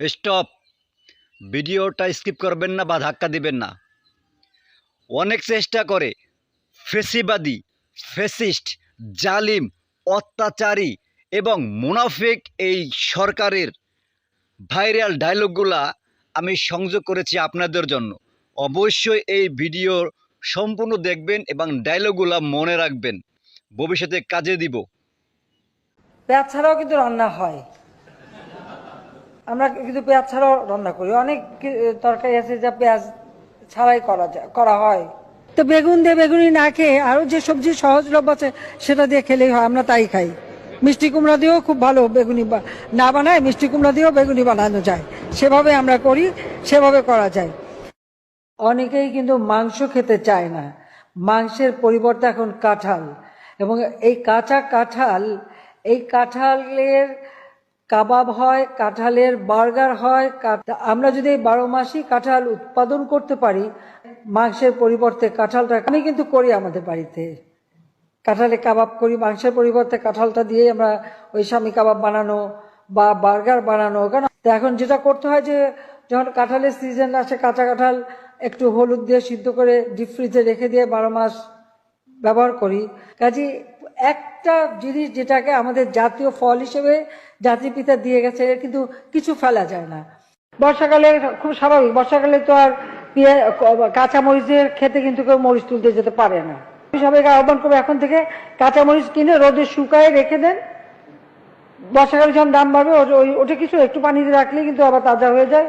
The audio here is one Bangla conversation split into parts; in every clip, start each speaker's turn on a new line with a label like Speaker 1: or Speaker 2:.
Speaker 1: স্টপ। ভিডিওটা স্কিপ করবেন না বা ধাক্কা দিবেন না। অনেক চেষ্টা করে। ফেসিবাদী ফেসিস্ট জালিম, অত্যাচারী এবং মুনাফিক এই সরকারের ভাইরাল ডায়লগগুলা আমি সংযোগ করেছি আপনাদের জন্য। অবশ্যই এই ভিডিও সম্পূর্ণ দেখবেন এবং ডায়লগগুলা মনে রাখবেন। ভবিষ্যতে কাজে দিব।
Speaker 2: ছাড়াও কিন্তু রান্না হয়। আমরা কিন্তু পেঁয়াজ ছাড়াও রান্না করি। অনেক তরকারি আছে যা পেঁয়াজ ছাড়াই করা যায়, করা হয়। তো বেগুন দিয়ে বেগুনি না খেয়ে আরও যে সবজি সহজলভ্য আছে সেটা দিয়ে খেলেই হয়, আমরা তাই খাই। মিষ্টি কুমড়া দিয়েও খুব ভালো বেগুনি না বানায়, মিষ্টি কুমড়া দিয়েও বেগুনি বানানো যায়। সেভাবে আমরা করি, সেভাবে করা যায়। অনেকেই কিন্তু মাংস খেতে চায় না। মাংসের পরিবর্তে এখন কাঁঠাল। এবং এই কাঁচা কাঁঠাল, এই কাঁঠালের কাবাব হয়, কাঁঠালের বার্গার হয় আমরা যদি বারো মাসই কাঁঠাল উৎপাদন করতে পারি, মাংসের পরিবর্তে কাঁঠালটা, আমি কিন্তু করি আমাদের বাড়িতে। কাঁঠালে কাবাব করি, মাংসের পরিবর্তে কাঁঠালটা দিয়ে আমরা ওই স্বামী কাবাব বানানো বা বার্গার বানানো। তো এখন যেটা করতে হয় যে, যখন কাঁঠালের সিজন আসে, কাঁচা কাঁঠাল একটু হলুদ দিয়ে সিদ্ধ করে ডিপ ফ্রিজে রেখে দিয়ে বারো মাস ব্যবহার করি। কাজে একটা জিনিস যেটাকে আমাদের জাতীয় ফল হিসেবে জাতির পিতা দিয়ে গেছে কিন্তু কিছু ফেলা যায় না। বর্ষাকালে খুব স্বাভাবিক, বর্ষাকালে তো আর কাঁচা মরিচের খেতে কিন্তু কেউ মরিচ তুলতে যেতে পারে না। সবাইকে আহ্বান করব এখন থেকে কাঁচা মরিচ কিনে রোদে শুকায় রেখে দেন। বর্ষাকালে যখন দাম বাড়বে ওটা কিছু, একটু পানিতে রাখলে কিন্তু আবার তাজা হয়ে যায়,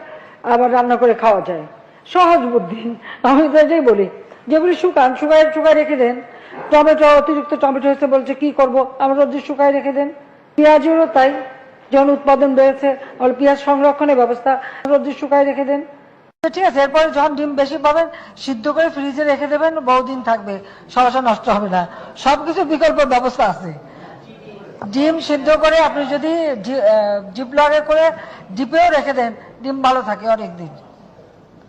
Speaker 2: আবার রান্না করে খাওয়া যায়। সহজ বুদ্ধি, আমি তো এটাই বলি। যেগুলি শুকান, শুকায় শুকায় রেখে দেন। টমেটো, অতিরিক্ত টমেটো হয়েছে বলছে, কি করব? আমরা রোদে শুকায় রেখে দেন। পেঁয়াজেরও তাই যখন উৎপাদন বেড়েছে তাহলে পেঁয়াজ সংরক্ষণের ব্যবস্থা রোদে শুকায় রেখে দেন। ঠিক আছে, এরপরে যখন ডিম বেশি পাবেন, সিদ্ধ করে ফ্রিজে রেখে দেবেন, বহুদিন থাকবে সরাসরি নষ্ট হবে না। সবকিছু বিকল্প ব্যবস্থা আছে। ডিম সিদ্ধ করে আপনি যদি জিপলগে করে ডিপেও রেখে দেন, ডিম ভালো থাকে অনেক দিন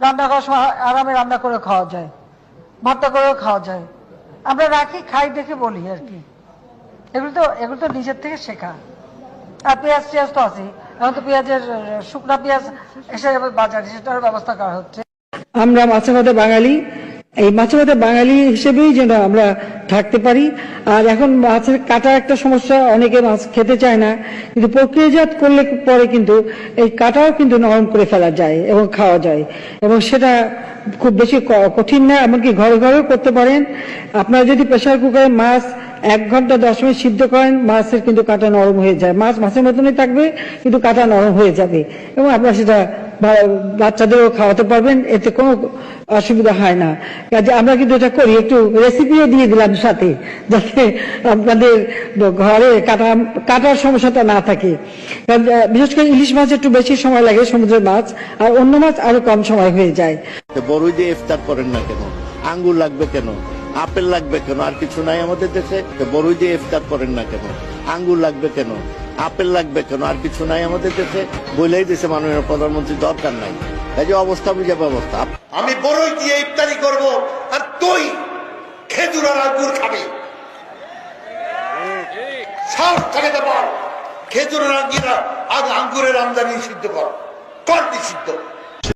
Speaker 2: রান্না করার সময় আরামে রান্না করে খাওয়া যায়। ভর্তা করেও খাওয়া যায়। আমরা রাখি, খাই, দেখে বলি আর কি। এগুলো তো এগুলো তো নিজের থেকে শেখা। আর পেঁয়াজ টেয়াজ তো আছে এখন তো পেঁয়াজের শুকনা পেঁয়াজ এসে বাজারে সেটারও ব্যবস্থা করা হচ্ছে। আমরা মাছে ভাতে বাঙালি। এই মাছে ভাতে বাঙালি হিসেবেই যেন আমরা থাকতে পারি। আর এখন মাছের কাটা একটা সমস্যা, অনেকে মাছ খেতে চায় না, কিন্তু প্রক্রিয়াজাত করলে পরে কিন্তু এই কাটাও কিন্তু নরম করে ফেলা যায় এবং খাওয়া যায়। এবং সেটা খুব বেশি কঠিন না, এমনকি ঘরে ঘরেও করতে পারেন। আপনারা যদি প্রেশার কুকারে মাছ এক ঘণ্টা, দশ মিনিট সিদ্ধ করেন, মাছের কিন্তু কাটা নরম হয়ে যায়। মাছ মাছের মতনই থাকবে, কিন্তু কাটা নরম হয়ে যাবে। এবং আপনারা সেটা বাচ্চাদেরও খাওয়াতে পারবেন, এতে কোনো অসুবিধা হয় না। কাজে আমরা কিন্তু এটা করি, একটু রেসিপিও দিয়ে দিলাম সাথে, যাতে আপনাদের ঘরে কাটা, কাটার সমস্যাটা না থাকে। বিশেষ করে ইলিশ মাছ একটু বেশি সময় লাগে, সমুদ্রের মাছ, আর অন্য মাছ আরও কম সময় হয়ে যায়।
Speaker 3: বড়ই দিয়ে ইফতার করেন না কেন? আঙ্গুর লাগবে কেন? আপেল লাগবে কেন? আর কিছু নাই আমাদের দেশে? বড়ই দিয়ে ইফতার করেন না কেন? আঙ্গুর লাগবে কেন? আপেল লাগবে কেন? আর কিছু নাই আমাদের দেশে। বলেই দেশে মাননীয় প্রধানমন্ত্রী, দরকার নাই। এই যে অবস্থা, বুঝে ব্যবস্থা
Speaker 4: আমি বড়ই দিয়ে ইফতারি করব আর তুই খেজুর আর আঙ্গুর খাবি। সাহস থাকে তো বল। খেজুর আর আঙ্গুর আর আঙ্গুরের আমদানি সিদ্ধ কর। কর নিষিদ্ধ।